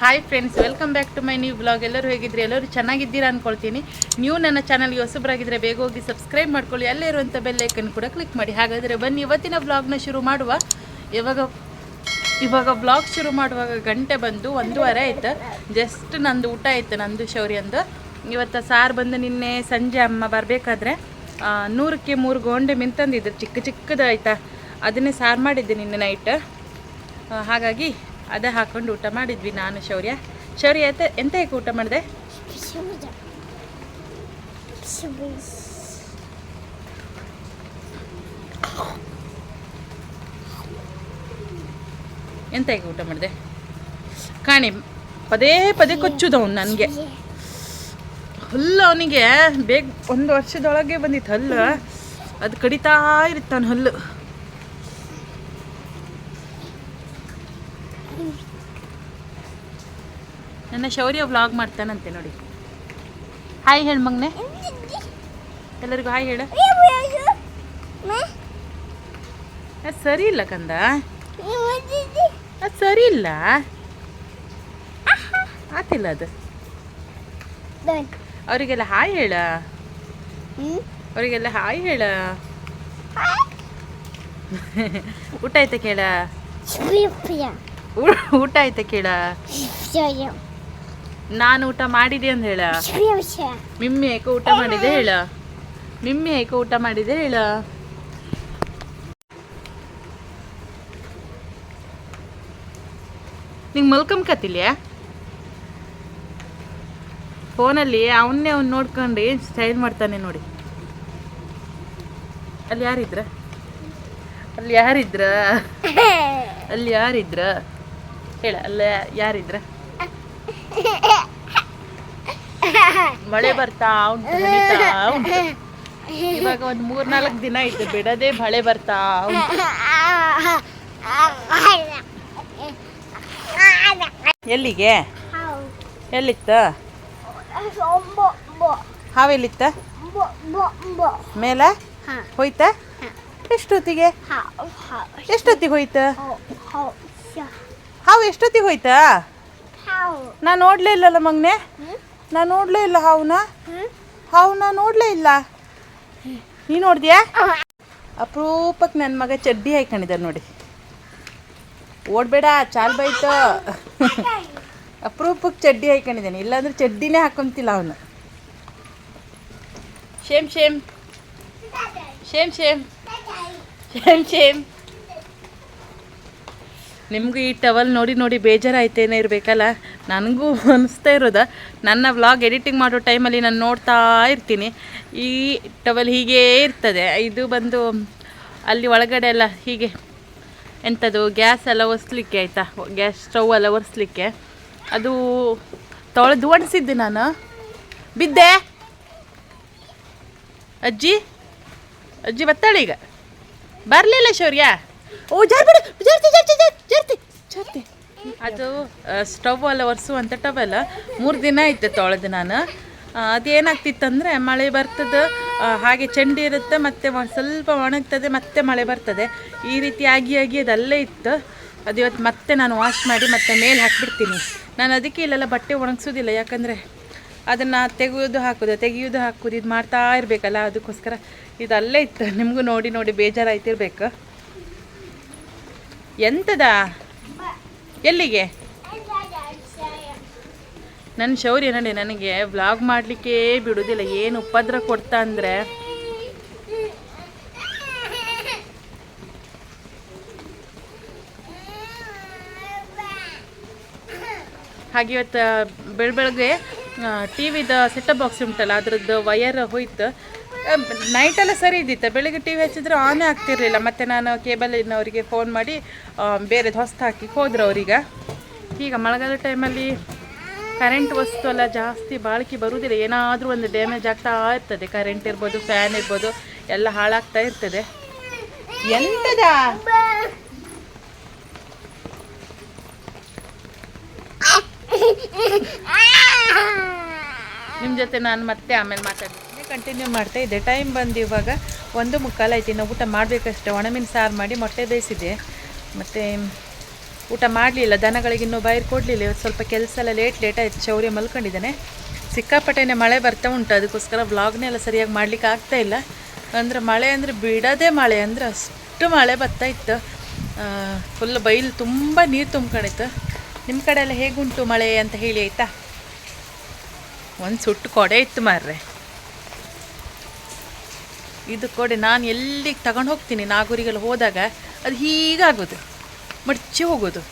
Hi friends welcome back to my new blog ಎಲ್ಲರೂ ಹೇಗಿದ್ರಿ? ಎಲ್ಲರೂ ಚೆನ್ನಾಗಿದ್ದೀರಾ ಅನ್ಕೊಳ್ತೀನಿ. ನೀವು ನನ್ನ ಚಾನಲ್ಗೆ ಹೊಸಬರಾಗಿದ್ದರೆ ಬೇಗ ಹೋಗಿ ಸಬ್ಸ್ಕ್ರೈಬ್ ಮಾಡ್ಕೊಳ್ಳಿ. ಅಲ್ಲೇ ಇರುವಂಥ ಬೆಲ್ ಐಕನ್ ಕೂಡ ಕ್ಲಿಕ್ ಮಾಡಿ. ಹಾಗಾದರೆ ಬನ್ನಿ, ಇವತ್ತಿನ ಬ್ಲಾಗ್ನ ಶುರು ಮಾಡುವ. ಇವಾಗ ಇವಾಗ ಬ್ಲಾಗ್ ಶುರು ಮಾಡುವಾಗ ಗಂಟೆ ಬಂದು ಒಂದೂವರೆ ಆಯ್ತು. ಜಸ್ಟ್ ನಂದು ಊಟ ಆಯ್ತು, ನಂದು ಶೌರ್ಯಂದು ಇವತ್ತು ಸಾರು ಬಂದು ನಿನ್ನೆ ಸಂಜೆ ಅಮ್ಮ ಬರಬೇಕಾದ್ರೆ ನೂರಕ್ಕೆ ಮೂರು ಗೋಂಡೆ ಮಿಂತಂದಿದ್ರು ಚಿಕ್ಕ ಚಿಕ್ಕದಾಯ್ತಾ. ಅದನ್ನೇ ಸಾರು ಮಾಡಿದ್ದೆ ನಿನ್ನೆ ನೈಟ್ ಹಾಗಾಗಿ ಅದೇ ಹಾಕೊಂಡು ಊಟ ಮಾಡಿದ್ವಿ ನಾನು, ಶೌರ್ಯ. ಶೌರ್ಯ, ಎಂತ ಎಂತ ಊಟ ಮಾಡಿದೆ. ಎಂತ ಹೇಗೆ ಊಟ ಮಾಡಿದೆ? ಕಾಣಿ, ಪದೇ ಪದೇ ಕೊಚ್ಚುದವನು ನನಗೆ. ಹುಲ್ಲು ಅವನಿಗೆ, ಬೇಗ ಒಂದು ವರ್ಷದೊಳಗೆ ಬಂದಿತ್ತು ಹಲ್ಲು. ಅದು ಕಡಿತಾ ಇರುತ್ತಾನೆ ಹಲ್ಲು. ನನ್ನ ಶೌರ್ಯ ವ್ಲಾಗ್ ಮಾಡ್ತಾನಂತೆ ನೋಡಿ. ಹಾಯ್ ಹೇಳು ಮಗನೆ ಎಲ್ಲರಿಗೂ ಹಾಯ್ ಹೇಳು. ಅದು ಸರಿ ಇಲ್ಲ ಕಂದ. ಅದು ಸರಿ ಇಲ್ಲ. ಆತಿಲ್ಲ ಅದು. ಅವರಿಗೆಲ್ಲ ಹಾಯ್ ಹೇಳ. ಅವರಿಗೆಲ್ಲ ಹಾಯ್ ಹೇಳ. ಊಟ ಆಯ್ತಾ ಕೇಳ? ಊಟ ಆಯ್ತಾ ಕೇಳ? ನಾನು ಊಟ ಮಾಡಿದೆ ಅಂತ ಹೇಳ. ಮಿಮ್ಮಿ ಏಕ ಊಟ ಮಾಡಿದೆ ಹೇಳ. ಮಿಮ್ಮಿ ಏಕ ಊಟ ಮಾಡಿದೆ ಹೇಳ. ನಿಂಗೆ ಮಲ್ಕೊಂಬಕತ್ತಿಲ್ಯಾ ಫೋನಲ್ಲಿ ಅವನ್ನೇ ಅವ್ನು ನೋಡ್ಕೊಂಡು ಸ್ಟೈಲ್ ಮಾಡ್ತಾನೆ ನೋಡಿ. ಅಲ್ಲಿ ಯಾರಿದ್ರ? ಅಲ್ಲಿ ಯಾರಿದ್ರ? ಅಲ್ಲಿ ಯಾರಿದ್ರ? ಹೇಳ ಅಲ್ಲ ಯಾರಿದ್ರ? ಮಳೆ ಬರ್ತಾ ಉಂಟು ಉಂಟು. ಇವಾಗ ಒಂದು ಮೂರ್ನಾಲ್ಕು ದಿನ ಆಯ್ತು, ಬಿಡದೆ ಮಳೆ ಬರ್ತಾ ಉಂಟು. ಎಲ್ಲಿಗೆ? ಎಲ್ಲಿತ್ತ? ಹಾವೆಲ್ಲಿತ್ತ ಮೇಲೆ? ಹೋಯ್ತ? ಎಷ್ಟೊತ್ತಿಗೆ? ಎಷ್ಟೊತ್ತಿಗೆ ಹೋಯ್ತ? ಹಾವು ಎಷ್ಟೊತ್ತಿಗೆ ಹೋಯ್ತಾ? ನಾ ನೋಡ್ಲೇ ಇಲ್ಲಲ್ಲ ಮಗ್ನೆ? ನಾ ನೋಡ್ಲೇ ಇಲ್ಲ ಹಾವುನ? ಹಾವುನ ನೋಡ್ಲೇ ಇಲ್ಲ. ನೀ ನೋಡಿದ್ಯಾ? ಅಪರೂಪಕ್ಕೆ ನನ್ನ ಮಗ ಚಡ್ಡಿ ಹಾಕೊಂಡಿದ್ದಾನೆ ನೋಡಿ. ಓಡ್ಬೇಡ ಚಾಲ್ ಬೈತು. ಅಪರೂಪಕ್ಕೆ ಚಡ್ಡಿ ಹಾಕೊಂಡಿದ್ದಾನೆ ಇಲ್ಲಾಂದ್ರೆ ಚಡ್ಡಿನೇ ಹಾಕೊಂತಿಲ್ಲ ಅವನು. Shame shame. Shame shame. Shame shame. ನಿಮಗೂ ಈ ಟವಲ್ ನೋಡಿ ನೋಡಿ ಬೇಜಾರಾಯ್ತೇನೆ ಇರಬೇಕಲ್ಲ? ನನಗೂ ಅನಿಸ್ತಾ ಇರೋದ. ನನ್ನ ವ್ಲಾಗ್ ಎಡಿಟಿಂಗ್ ಮಾಡೋ ಟೈಮಲ್ಲಿ ನಾನು ನೋಡ್ತಾ ಇರ್ತೀನಿ. ಈ ಟವಲ್ ಹೀಗೇ ಇರ್ತದೆ. ಇದು ಬಂದು ಅಲ್ಲಿ ಒಳಗಡೆ ಎಲ್ಲ ಹೀಗೆ ಎಂಥದ್ದು ಗ್ಯಾಸ್ ಎಲ್ಲ ಒರೆಸ್ಲಿಕ್ಕೆ ಆಯಿತಾ? ಗ್ಯಾಸ್ ಸ್ಟವ್ ಎಲ್ಲ ಒರೆಸ್ಲಿಕ್ಕೆ. ಅದು ತೊಳೆದು ಒಣಸಿದ್ದೆ ನಾನು. ಬಿದ್ದೆ? ಅಜ್ಜಿ? ಅಜ್ಜಿ ಬತ್ತಾಳೆ ಈಗ? ಬರಲಿಲ್ಲ ಶೌರ್ಯ? ಓ, ಜಾರ್ಬಿಡು ಅದು ಸ್ಟವ್ ಅಲ್ಲ ಒರೆಸುವಂಥ ಟವಲ್ ಮೂರು ದಿನ ಐತೆ ತೊಳೆದು ನಾನು. ಅದೇನಾಗ್ತಿತ್ತಂದ್ರೆ ಮಳೆ ಬರ್ತದೆ ಹಾಗೆ ಚಂಡಿ ಇರುತ್ತೆ, ಮತ್ತೆ ಸ್ವಲ್ಪ ಒಣಗ್ತದೆ, ಮತ್ತೆ ಮಳೆ ಬರ್ತದೆ. ಈ ರೀತಿ ಆಗಿ ಆಗಿ ಅದು ಅಲ್ಲೇ ಇತ್ತು. ಅದು ಇವತ್ತು ಮತ್ತೆ ನಾನು ವಾಶ್ ಮಾಡಿ ಮತ್ತೆ ಮೇಲೆ ಹಾಕ್ಬಿಡ್ತೀನಿ. ನಾನು ಅದಕ್ಕೆ ಇಲ್ಲೆಲ್ಲ ಬಟ್ಟೆ ಒಣಗಿಸೋದಿಲ್ಲ, ಯಾಕಂದರೆ ಅದನ್ನು ತೆಗೆಯೋದು ಹಾಕೋದು ತೆಗೆಯೋದು ಹಾಕೋದು, ಇದು ಮಾಡ್ತಾ ಇರಬೇಕಲ್ಲ, ಅದಕ್ಕೋಸ್ಕರ ಇದು ಅಲ್ಲೇ ಇತ್ತು. ನಿಮಗೂ ನೋಡಿ ನೋಡಿ ಬೇಜಾರಾಯ್ತಿರ್ಬೇಕು. ಎಂತದ? ಎಲ್ಲಿಗೆ? ನನ್ನ ಶೌರ್ಯ ನೋಡಿ ನನಗೆ. ವ್ಲಾಗ್ ಮಾಡಲಿಕ್ಕೆ ಬಿಡೋದಿಲ್ಲ. ಏನು ಉಪದ್ರ ಕೊಡ್ತಾ ಅಂದರೆ? ಹಾಗೆ ಇವತ್ತು ಬೆಳ ಬೆಳಗ್ಗೆ ಟಿ ವಿದ ಸೆಟಪ್ ಬಾಕ್ಸ್ ಉಂಟಲ್ಲ, ಅದರದ್ದು ವಯರ್ ಹೋಯ್ತು. ನೈಟೆಲ್ಲ ಸರಿ ಇದ್ದಿತ್ತು. ಬೆಳಿಗ್ಗೆ ಟಿ ವಿ ಹಚ್ಚಿದ್ರೆ ಆನೇ ಆಗ್ತಿರ್ಲಿಲ್ಲ. ಮತ್ತು ನಾನು ಕೇಬಲಿನವರಿಗೆ ಫೋನ್ ಮಾಡಿ ಬೇರೆದು ಹೊಸ್ತು ಹಾಕಿ ಹೋದ್ರು ಅವರೀಗ. ಈಗ ಮಳೆಗಾಲ ಟೈಮಲ್ಲಿ ಕರೆಂಟ್ ವಸ್ತು ಎಲ್ಲ ಜಾಸ್ತಿ ಬಾಳಿಕೆ ಬರುವುದಿಲ್ಲ ಏನಾದರೂ ಒಂದು ಡ್ಯಾಮೇಜ್ ಆಗ್ತಾ ಇರ್ತದೆ. ಕರೆಂಟ್ ಇರ್ಬೋದು ಫ್ಯಾನ್ ಇರ್ಬೋದು ಎಲ್ಲ ಹಾಳಾಗ್ತಾ ಇರ್ತದೆ. ಎಂತದ? ನಿಮ್ಮ ಜೊತೆ ನಾನು ಮತ್ತೆ ಆಮೇಲೆ ಮಾತಾಡ್ತೀನಿ. ಕಂಟಿನ್ಯೂ ಮಾಡ್ತಾ ಇದ್ದೆ. ಟೈಮ್ ಬಂದು ಇವಾಗ ಒಂದು ಮುಕ್ಕಾಲು ಐತಿ ಇನ್ನು ಊಟ ಮಾಡಬೇಕಷ್ಟೇ. ಒಣಮೀನು ಸಾರು ಮಾಡಿ ಮೊಟ್ಟೆ ಬೇಯಿಸಿದೆ ಮತ್ತು ಊಟ ಮಾಡಲಿಲ್ಲ. ದನಗಳಿಗೆ ಇನ್ನೂ ಬಾಯಿರು ಕೊಡಲಿಲ್ಲ. ಇವತ್ತು ಸ್ವಲ್ಪ ಕೆಲಸ ಎಲ್ಲ ಲೇಟ್ ಲೇಟ್ ಆಯಿತು. ಶೌರ್ಯ ಮಲ್ಕೊಂಡಿದ್ದಾನೆ. ಸಿಕ್ಕಾಪಟ್ಟೆನೆ ಮಳೆ ಬರ್ತಾ ಉಂಟು. ಅದಕ್ಕೋಸ್ಕರ ವ್ಲಾಗ್ನೆಲ್ಲ ಸರಿಯಾಗಿ ಮಾಡ್ಲಿಕ್ಕೆ ಆಗ್ತಾ ಇಲ್ಲ. ಅಂದರೆ ಮಳೆ ಅಂದರೆ ಬಿಡೋದೇ ಮಳೆ. ಅಂದರೆ ಅಷ್ಟು ಮಳೆ ಬರ್ತಾ ಇತ್ತು. ಫುಲ್ ಬೈಲು ತುಂಬ ನೀರು ತುಂಬ್ಕೊಂಡಿತ್ತು. ನಿಮ್ಮ ಕಡೆ ಎಲ್ಲ ಹೇಗುಂಟು ಮಳೆ ಅಂತ ಹೇಳಿ ಆಯಿತಾ? ಒಂದು ಸುಟ್ಟು ಕೊಡೆ ಇತ್ತು ಮಾರ್ರೆ. ಇದು ಕೊಡೆ, ನಾನು ಎಲ್ಲಿಗೆ ತಗೊಂಡು ಹೋಗ್ತೀನಿ? ನಾಗೂರಿಗೆಲ್ಲ ಹೋದಾಗ ಅದು ಹೀಗಾಗೋದು, ಮಡಚಿ ಹೋಗೋದು.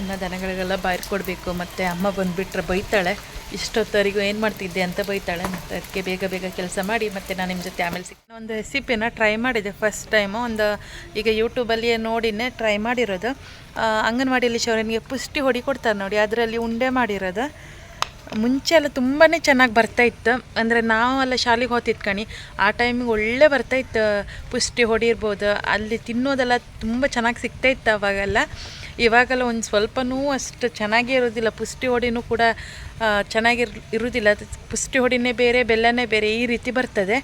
ಇನ್ನು ದನಗಳಿಗೆಲ್ಲ ಬಾಯ್ರ್ ಕೊಡಬೇಕು, ಮತ್ತು ಅಮ್ಮ ಬಂದುಬಿಟ್ರೆ ಬೈತಾಳೆ. ಇಷ್ಟೊತ್ತವರೆಗೂ ಏನು ಮಾಡ್ತಿದ್ದೆ ಅಂತ ಬೈತಾಳೆ. ಮತ್ತು ಅದಕ್ಕೆ ಬೇಗ ಬೇಗ ಕೆಲಸ ಮಾಡಿ, ಮತ್ತು ನಾನು ನಿಮ್ಮ ಜೊತೆ ಆಮೇಲೆ ಸಿಕ್ ಒಂದು ರೆಸಿಪಿನ ಟ್ರೈ ಮಾಡಿದೆ ಫಸ್ಟ್ ಟೈಮು ಒಂದು ಈಗ ಯೂಟ್ಯೂಬಲ್ಲಿ ನೋಡಿನೇ ಟ್ರೈ ಮಾಡಿರೋದು. ಅಂಗನವಾಡಿಯಲ್ಲಿ ಶೌರ್ಯನಿಗೆ ಪುಷ್ಟಿ ಹೊಡಿ ಕೊಡ್ತಾರೆ ನೋಡಿ, ಅದರಲ್ಲಿ ಉಂಡೆ ಮಾಡಿರೋದು. ಮುಂಚೆ ಎಲ್ಲ ತುಂಬಾ ಚೆನ್ನಾಗಿ ಬರ್ತಾಯಿತ್ತು ಅಂದರೆ ನಾವೆಲ್ಲ ಶಾಲೆಗೆ ಹೋಗ್ತಿತ್ತು ಕಣಿ ಆ ಟೈಮಿಗೆ ಒಳ್ಳೆ ಬರ್ತಾಯಿತ್ತು ಪುಷ್ಟಿ ಹೊಡಿರ್ಬೋದು, ಅಲ್ಲಿ ತಿನ್ನೋದೆಲ್ಲ ತುಂಬ ಚೆನ್ನಾಗಿ ಸಿಗ್ತಾಯಿತ್ತು ಅವಾಗೆಲ್ಲ. ಇವಾಗೆಲ್ಲ ಒಂದು ಸ್ವಲ್ಪನೂ ಅಷ್ಟು ಚೆನ್ನಾಗೇ ಇರೋದಿಲ್ಲ. ಪುಷ್ಟಿ ಹೊಡಿನೂ ಕೂಡ ಚೆನ್ನಾಗಿರ್ ಇರೋದಿಲ್ಲ. ಪುಷ್ಟಿ ಹೊಡಿನೇ ಬೇರೆ, ಬೆಲ್ಲನೇ ಬೇರೆ ಈ ರೀತಿ ಬರ್ತದೆ.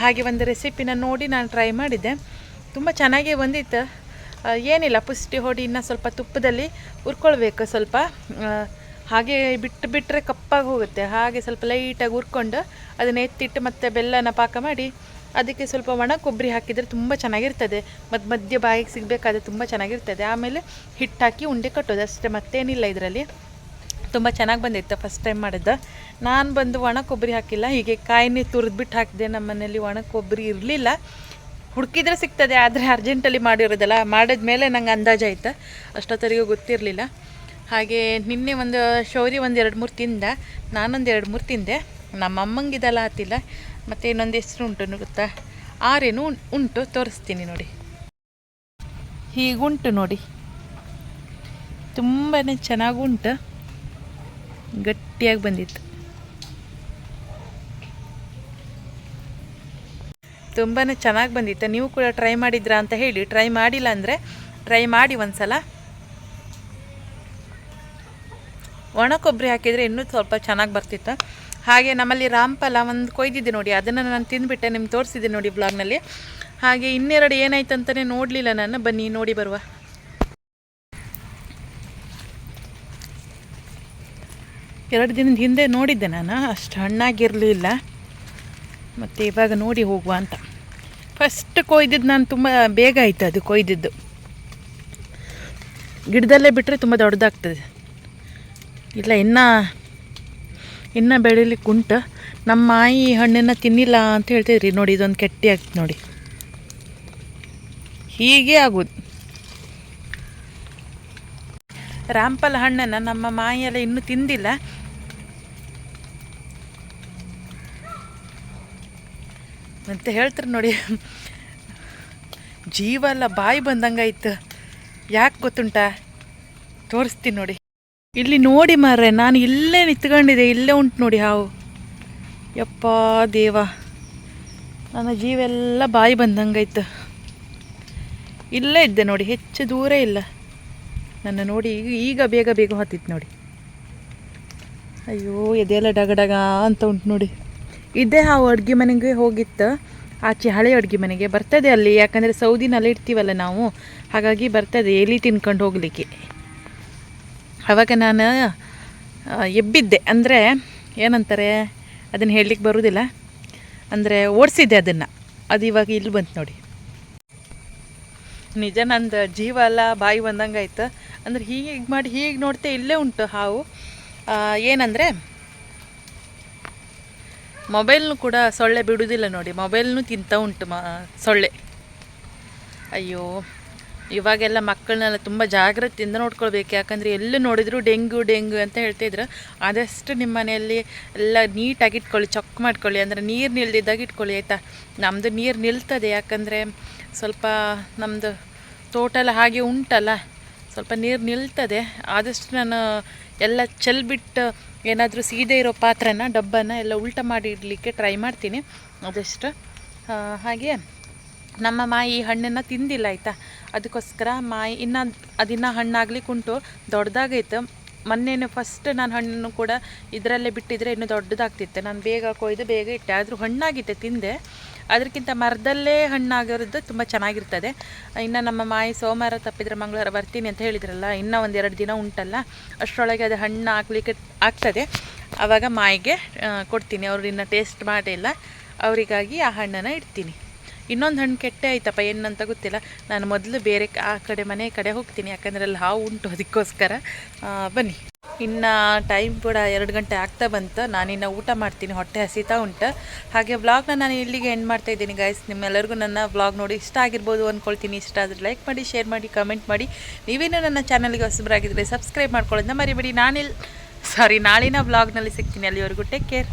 ಹಾಗೆ ಒಂದು ರೆಸಿಪಿನ ನೋಡಿ ನಾನು ಟ್ರೈ ಮಾಡಿದ್ದೆ. ತುಂಬ ಚೆನ್ನಾಗೇ ಬಂದಿತ್ತು. ಏನಿಲ್ಲ, ಪುಷ್ಟಿ ಹೊಡಿನ ಸ್ವಲ್ಪ ತುಪ್ಪದಲ್ಲಿ ಹುರ್ಕೊಳ್ಬೇಕು ಸ್ವಲ್ಪ. ಹಾಗೆ ಬಿಟ್ಟು ಬಿಟ್ಟರೆ ಕಪ್ಪಾಗಿ ಹೋಗುತ್ತೆ. ಹಾಗೆ ಸ್ವಲ್ಪ ಲೈಟಾಗಿ ಹುರ್ಕೊಂಡು ಅದನ್ನ ಎತ್ತಿಟ್ಟು ಮತ್ತೆ ಬೆಲ್ಲನ ಪಾಕ ಮಾಡಿ ಅದಕ್ಕೆ ಸ್ವಲ್ಪ ಒಣ ಕೊಬ್ಬರಿ ಹಾಕಿದರೆ ತುಂಬ ಚೆನ್ನಾಗಿರ್ತದೆ. ಮತ್ತು ಮಧ್ಯ ಬಾಯಿಗೆ ಸಿಗಬೇಕಾದ್ರೆ ತುಂಬ ಚೆನ್ನಾಗಿರ್ತದೆ. ಆಮೇಲೆ ಹಿಟ್ಟು ಹಾಕಿ ಉಂಡೆ ಕಟ್ಟೋದು. ಅಷ್ಟೇ ಮತ್ತೇನಿಲ್ಲ ಇದರಲ್ಲಿ. ತುಂಬ ಚೆನ್ನಾಗಿ ಬಂದಿತ್ತು ಫಸ್ಟ್ ಟೈಮ್ ಮಾಡಿದ್ದ. ನಾನು ಬಂದು ಒಣ ಕೊಬ್ಬರಿ ಹಾಕಿಲ್ಲ. ಹೀಗೆ ಕಾಯಿನೇ ತುರಿದ್ಬಿಟ್ಟು ಹಾಕಿದೆ. ನಮ್ಮ ಮನೆಯಲ್ಲಿ ಒಣ ಕೊಬ್ಬರಿ ಇರಲಿಲ್ಲ. ಹುಡುಕಿದ್ರೆ ಸಿಗ್ತದೆ, ಆದರೆ ಅರ್ಜೆಂಟಲ್ಲಿ ಮಾಡಿರೋದಲ್ಲ. ಮಾಡಿದ ಮೇಲೆ ನಂಗೆ ಅಂದಾಜಾಯ್ತು. ಅಷ್ಟೊತ್ತರಿಗೂ ಗೊತ್ತಿರಲಿಲ್ಲ. ಹಾಗೆ ನಿನ್ನೆ ಒಂದು ಶೌರಿ ಒಂದು ಎರಡು ಮೂರು ತಿಂದ, ನಾನೊಂದು ಎರಡು ಮೂರು ತಿಂದೆ. ನಮ್ಮ ಅಮ್ಮಂಗೆ ಇದೆಲ್ಲ ಆತಿಲ್ಲ. ಮತ್ತು ಇನ್ನೊಂದು ಹೆಸ್ರು ಉಂಟು ಗೊತ್ತಾ? ಆರೇನು ಉಂಟು, ತೋರಿಸ್ತೀನಿ ನೋಡಿ. ಹೀಗುಂಟು ನೋಡಿ. ತುಂಬಾ ಚೆನ್ನಾಗುಂಟು. ಗಟ್ಟಿಯಾಗಿ ಬಂದಿತ್ತು. ತುಂಬಾ ಚೆನ್ನಾಗಿ ಬಂದಿತ್ತು. ನೀವು ಕೂಡ ಟ್ರೈ ಮಾಡಿದ್ರಾ ಅಂತ ಹೇಳಿ. ಟ್ರೈ ಮಾಡಿಲ್ಲ ಅಂದರೆ, ಟ್ರೈ ಮಾಡಿ ಒಂದ್ಸಲ. ಒಣ ಕೊಬ್ಬರಿ ಹಾಕಿದರೆ ಇನ್ನೂ ಸ್ವಲ್ಪ ಚೆನ್ನಾಗಿ ಬರ್ತಿತ್ತು. ಹಾಗೆ ನಮ್ಮಲ್ಲಿ ರಾಮ್ಫಲ ಒಂದು ಕೊಯ್ದಿದ್ದೆ ನೋಡಿ, ಅದನ್ನು ನಾನು ತಿಂದುಬಿಟ್ಟೆ, ನಿಮ್ಗೆ ತೋರಿಸಿದ್ದೆ ನೋಡಿ ಬ್ಲಾಗ್ನಲ್ಲಿ. ಹಾಗೆ ಇನ್ನೆರಡು ಏನಾಯ್ತು ಅಂತಲೇ ನೋಡಲಿಲ್ಲ ನಾನು. ಬನ್ನಿ, ನೋಡಿ ಬರುವ. ಎರಡು ದಿನದ ಹಿಂದೆ ನೋಡಿದ್ದೆ ನಾನು, ಅಷ್ಟು ಹಣ್ಣಾಗಿರಲಿಲ್ಲ. ಮತ್ತು ಇವಾಗ ನೋಡಿ ಹೋಗುವ ಅಂತ. ಫಸ್ಟ್ ಕೊಯ್ದಿದ್ದು ನಾನು ತುಂಬ ಬೇಗ ಆಯಿತು ಅದು ಕೊಯ್ದಿದ್ದು. ಗಿಡದಲ್ಲೇ ಬಿಟ್ಟರೆ ತುಂಬ ದೊಡ್ಡದಾಗ್ತದೆ. ಇಲ್ಲ, ಇನ್ನು ಇನ್ನು ಬೆಳಿಲಿಕ್ಕೆ ಉಂಟು. ನಮ್ಮ ಮಾಯಿ ಹಣ್ಣನ್ನು ತಿನ್ನಿಲ್ಲ ಅಂತ ಹೇಳ್ತಿದ್ರಿ. ನೋಡಿ, ಇದೊಂದು ಕೆಟ್ಟಿ ಆಗ್ತದೆ ನೋಡಿ. ಹೀಗೆ ಆಗೋದು ರಾಂಪಲ್ ಹಣ್ಣನ್ನು ನಮ್ಮ ಮಾಯಿಯೆಲ್ಲ ಇನ್ನೂ ತಿಂದಿಲ್ಲ. ಅಂತ ಹೇಳ್ತಾರೆ ನೋಡಿ, ಜೀವ ಎಲ್ಲ ಬಾಯಿ ಬಂದಂಗಾಯ್ತು. ಯಾಕೆ ಗೊತ್ತುಂಟ? ತೋರಿಸ್ತೀನಿ ನೋಡಿ. ಇಲ್ಲಿ ನೋಡಿ ಮಾರ್ರೆ, ನಾನು ಇಲ್ಲೇ ನಿಂತ್ಕೊಂಡಿದ್ದೆ, ಇಲ್ಲೇ ಉಂಟು ನೋಡಿ ಹಾವು. ಯಪ್ಪ ದೇವ, ನನ್ನ ಜೀವೆಲ್ಲ ಬಾಯಿ ಬಂದಂಗಾಯ್ತು. ಇಲ್ಲೇ ಇದ್ದೆ ನೋಡಿ, ಹೆಚ್ಚು ದೂರ ಇಲ್ಲ. ನನ್ನ ನೋಡಿ ಈಗ ಈಗ ಬೇಗ ಬೇಗ ಹತ್ತಿತ್ತು ನೋಡಿ. ಅಯ್ಯೋ ಎದೆಲ್ಲ ಡಗಡಗ ಡಗ ಅಂತ ಉಂಟು ನೋಡಿ. ಇದೇ ಹಾವು ಅಡುಗೆ ಮನೆಗೆ ಹೋಗಿತ್ತು. ಆಚೆ ಹಳೆ ಅಡುಗೆ ಮನೆಗೆ ಬರ್ತದೆ ಅಲ್ಲಿ, ಯಾಕಂದರೆ ಸೌದಿನಲ್ಲಿ ಇರ್ತೀವಲ್ಲ ನಾವು, ಹಾಗಾಗಿ ಬರ್ತದೆ, ಎಲಿ ತಿನ್ಕೊಂಡು ಹೋಗಲಿಕ್ಕೆ. ಆವಾಗ ನಾನು ಎಬ್ಬಿದ್ದೆ. ಅಂದರೆ ಏನಂತಾರೆ, ಅದನ್ನು ಹೇಳಲಿಕ್ಕೆ ಬರೋದಿಲ್ಲ. ಅಂದರೆ ಓಡಿಸಿದ್ದೆ ಅದನ್ನು. ಅದು ಇವಾಗ ಇಲ್ಲಿ ಬಂತು ನೋಡಿ. ನಿಜ ನಂದು ಜೀವ ಅಲ್ಲ, ಬಾಯಿ ಬಂದಂಗೆ ಆಯ್ತು. ಅಂದ್ರೆ ಹೀಗೆ ಮಾಡಿ ಹೀಗೆ ನೋಡ್ತೆ ಇಲ್ಲೇ ಉಂಟು ಹಾವು. ಏನಂದರೆ, ಮೊಬೈಲ್ನು ಕೂಡ ಸೊಳ್ಳೆ ಬಿಡುವುದಿಲ್ಲ ನೋಡಿ. ಮೊಬೈಲ್ನು ತಿಂತ ಉಂಟು ಮ, ಸೊಳ್ಳೆ. ಅಯ್ಯೋ. ಇವಾಗೆಲ್ಲ ಮಕ್ಕಳನ್ನೆಲ್ಲ ತುಂಬ ಜಾಗ್ರತೆಯಿಂದ ನೋಡ್ಕೊಳ್ಬೇಕು. ಯಾಕಂದರೆ ಎಲ್ಲಿ ನೋಡಿದ್ರು ಡೆಂಗ್ಯೂ ಡೆಂಗ್ಯೂ ಅಂತ ಹೇಳ್ತಿದ್ರು ಆದಷ್ಟು ನಿಮ್ಮ ಮನೆಯಲ್ಲಿ ಎಲ್ಲ ನೀಟಾಗಿ ಇಟ್ಕೊಳ್ಳಿ ಚೊಕ್ ಮಾಡ್ಕೊಳ್ಳಿ. ಅಂದರೆ ನೀರು ನಿಲ್ದಿದ್ದಾಗ ಇಟ್ಕೊಳ್ಳಿ, ಆಯಿತಾ? ನಮ್ಮದು ನೀರು ನಿಲ್ತದೆ. ಯಾಕಂದರೆ ಸ್ವಲ್ಪ ನಮ್ಮದು ತೋಟ ಹಾಗೆ ಉಂಟಲ್ಲ, ಸ್ವಲ್ಪ ನೀರು ನಿಲ್ತದೆ. ಆದಷ್ಟು ನಾನು ಎಲ್ಲ ಚೆಲ್ಬಿಟ್ಟು ಏನಾದರೂ ಸೀದೆ ಇರೋ ಪಾತ್ರನ, ಡಬ್ಬನ ಎಲ್ಲ ಉಲ್ಟ ಮಾಡಿ ಇಡಲಿಕ್ಕೆ ಟ್ರೈ ಮಾಡ್ತೀನಿ. ಆದಷ್ಟು ಹಾಗೆ. ನಮ್ಮ ಮಾಯಿ ಹಣ್ಣನ್ನು ತಿಂದಿಲ್ಲ, ಆಯಿತಾ? ಅದಕ್ಕೋಸ್ಕರ ಮಾಯಿ ಇನ್ನು ಅದಿನ್ನ ಹಣ್ಣಾಗ್ಲಿಕ್ಕೆ ಉಂಟು ದೊಡ್ಡದಾಗೈತೆ ಮೊನ್ನೆನೇ ಫಸ್ಟ್ ನಾನು ಹಣ್ಣು ಕೂಡ ಇದರಲ್ಲೇ ಬಿಟ್ಟಿದ್ರೆ ಇನ್ನೂ ದೊಡ್ಡದಾಗ್ತಿತ್ತು. ನಾನು ಬೇಗ ಕೊಯ್ದು ಬೇಗ ಇಟ್ಟೆ. ಆದರೂ ಹಣ್ಣಾಗಿತ್ತೆ ತಿಂದೆ. ಅದಕ್ಕಿಂತ ಮರದಲ್ಲೇ ಹಣ್ಣಾಗಿರೋದು ತುಂಬ ಚೆನ್ನಾಗಿರ್ತದೆ. ಇನ್ನು ನಮ್ಮ ಮಾಯಿ ಸೋಮವಾರ ತಪ್ಪಿದ್ರೆ ಮಂಗಳವಾರ ಬರ್ತೀನಿ ಅಂತ ಹೇಳಿದ್ರಲ್ಲ, ಇನ್ನೂ ಒಂದೆರಡು ದಿನ ಉಂಟಲ್ಲ, ಅಷ್ಟರೊಳಗೆ ಅದು ಹಣ್ಣು ಹಾಕ್ಲಿಕ್ಕೆ ಆಗ್ತದೆ. ಆವಾಗ ಮಾಯಿಗೆ ಕೊಡ್ತೀನಿ. ಅವರು ಇನ್ನು ಟೇಸ್ಟ್ ಮಾಡಿಲ್ಲ ಅವರಿಗಾಗಿ ಆ ಹಣ್ಣನ್ನು ಇಡ್ತೀನಿ. ಇನ್ನೊಂದು ಹಣ್ಣು ಕೆಟ್ಟೆ ಆಯ್ತಪ್ಪ, ಏನಂತ ಗೊತ್ತಿಲ್ಲ. ನಾನು ಮೊದಲು ಬೇರೆ ಆ ಕಡೆ ಮನೆ ಕಡೆ ಹೋಗ್ತೀನಿ, ಯಾಕಂದರೆ ಅಲ್ಲಿ ಹಾವು ಉಂಟು ಅದಕ್ಕೋಸ್ಕರ. ಬನ್ನಿ. ಇನ್ನು ಟೈಮ್ ಕೂಡ ಎರಡು ಗಂಟೆ ಆಗ್ತಾ ಬಂತು. ನಾನಿನ್ನು ಊಟ ಮಾಡ್ತೀನಿ, ಹೊಟ್ಟೆ ಹಸಿತಾ ಉಂಟು. ಹಾಗೆ ವ್ಲಾಗ್ನ ನಾನು ಇಲ್ಲಿಗೆ ಎಂಡ್ ಮಾಡ್ತಾ ಇದ್ದೀನಿ ಗೈಸ್ ನಿಮ್ಮೆಲ್ಲರಿಗೂ ನನ್ನ ವ್ಲಾಗ್ ನೋಡಿ ಇಷ್ಟ ಆಗಿರ್ಬೋದು ಅಂದ್ಕೊಳ್ತೀನಿ ಇಷ್ಟ ಆದರೆ ಲೈಕ್ ಮಾಡಿ ಶೇರ್ ಮಾಡಿ ಕಮೆಂಟ್ ಮಾಡಿ. ನೀವೇನೋ ನನ್ನ ಚಾನಲ್ಗೆ ಹೊಸಬರಾಗಿದ್ದರೆ ಸಬ್ಸ್ಕ್ರೈಬ್ ಮಾಡ್ಕೊಳ್ಳೋದನ್ನ ಮರಿಬೇಡಿ. ನಾನಿಲ್ಲಿ ಸಾರಿ ನಾಳಿನ ವ್ಲಾಗ್ನಲ್ಲಿ ಸಿಗ್ತೀನಿ ಅಲ್ಲಿವರೆಗೂ. Take care